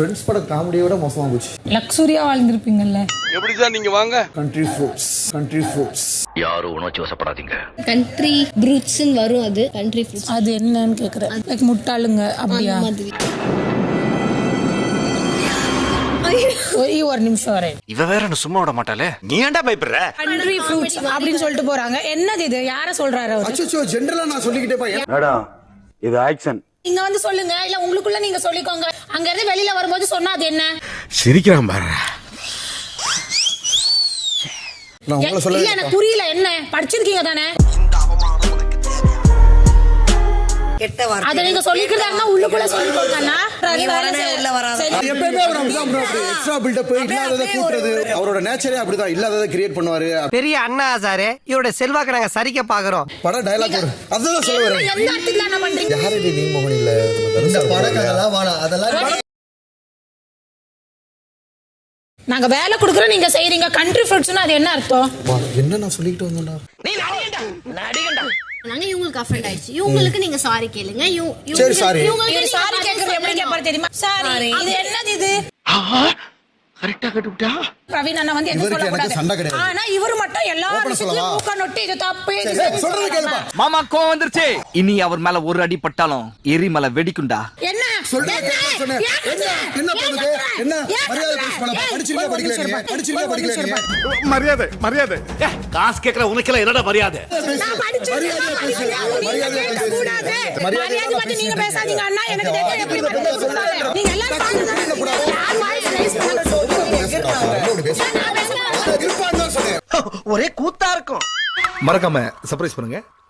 Friends பட காமெடியை விட மோசமா போச்சு. லக்ஸுரியா வாழ்ந்திருப்பீங்கல்ல. எப்படி சார் நீங்க வாங்க? கண்ட்ரி ஃபுட்ஸ் கண்ட்ரி ஃபுட்ஸ் யாரும் உணர்ச்சி வசப்படாதீங்க. கண்ட்ரி ப்ரூட்ஸ்ன்னு வரும் அது கண்ட்ரி ஃப்ரூட்ஸ் அது என்னன்னு கேக்குறேன். லைக் முட்டாளுங்க அப்படியா? ஒரே ஒரு நிமிஷம் வரேன். இவ வேற என்ன சும்மா விட மாட்டாளே? நீ ஏன்டா பயப்படுற? கண்ட்ரி ஃப்ரூட்ஸ் அப்படின்னு சொல்லிட்டு போறாங்க. என்னது இது? யார சொல்றாரு அவரு? அச்சோ ஜென்ரலா நான் சொல்லிக்கிட்டே பா மேடம் இது ஆக்ஷன். நீங்க வந்து சொல்லுங்க. இல்ல உங்களுக்குள்ள நீங்க சொல்லிக்கோங்க. அங்க இருந்து வெளியில வரும்போது சொன்னா அது என்ன? சிரிக்கிறான் பாரு. நான் உங்களை இல்ல சொல்ல எனக்கு புரியல. என்ன? படிச்சிருக்கீங்க தானே? கெட்ட வார்த்தை. அத நீங்க சொல்லிக்கிறதா இருந்தா உள்ளுக்குள்ள சொல்லிக்கோங்கண்ணா நீ வரவே உள்ள வராத. சரி. எப்பயுமே அவர் அப்படிதான் bro, அப்படி எக்ஸ்ட்ரா பில்டப் இல்லாததை கூட்டுறது. அவரோட நேச்சரே அப்படிதான். இல்லாததை கிரியேட் பண்ணுவாரு. பெரிய அண்ணா ஆசாரு இவருடைய செல்வாக்கு நாங்க சரிக்க பாக்குறோம். படம் டயலாக் வரும் அதுதான் சொல்ல வரேன். எந்த இடத்துல என்ன பண்றீங்க? யாரடி நீ மோகன் இல்ல. இந்த படக்கெல்லாம் வாடா அதெல்லாம் நாங்க வேலை கொடுக்குறோம் நீங்க செய்றீங்க. கண்ட்ரி ஃப்ரூட்ஸ்னா அது என்ன அர்த்தம்? என்ன நான் சொல்லிக்கிட்டு வந்தேன்டா? இவங்களுக்கு அஃபெண்ட் ஆயிடுச்சு. இவங்களுக்கு நீங்க சாரி கேளுங்க. இவ- இவங்களுக்கு- சரி, கேக்குறது எப்படி. கேட்பாரு தெரியுமா? சாரி அது என்னது இது? கரெக்டா கட்டுவிட்டா பிரவீன் அண்ணா வந்து சொல்லக்கூடாது? கிடையாது. ஆனா இவரு மட்டும் எல்லா Open விஷயத்தையும் சொல்லவா? மூக்க நொட்டி இது தப்பு இது சரி, சரி சொல்றது. கேளுப்பா. மாமா கோவம் வந்துருச்சு. இனி அவர் மேல ஒரு அடி பட்டாலும் எரிமலை வெடிக்குண்டா என்ன மரியாதை. மரியாதை மரியாதை. காசு கேட்கற உனக்கெல்லாம் என்னடா மரியாதை? ஒரே கூத்தா இருக்கும். மறக்காம சர்ப்ரைஸ் பண்ணுங்க.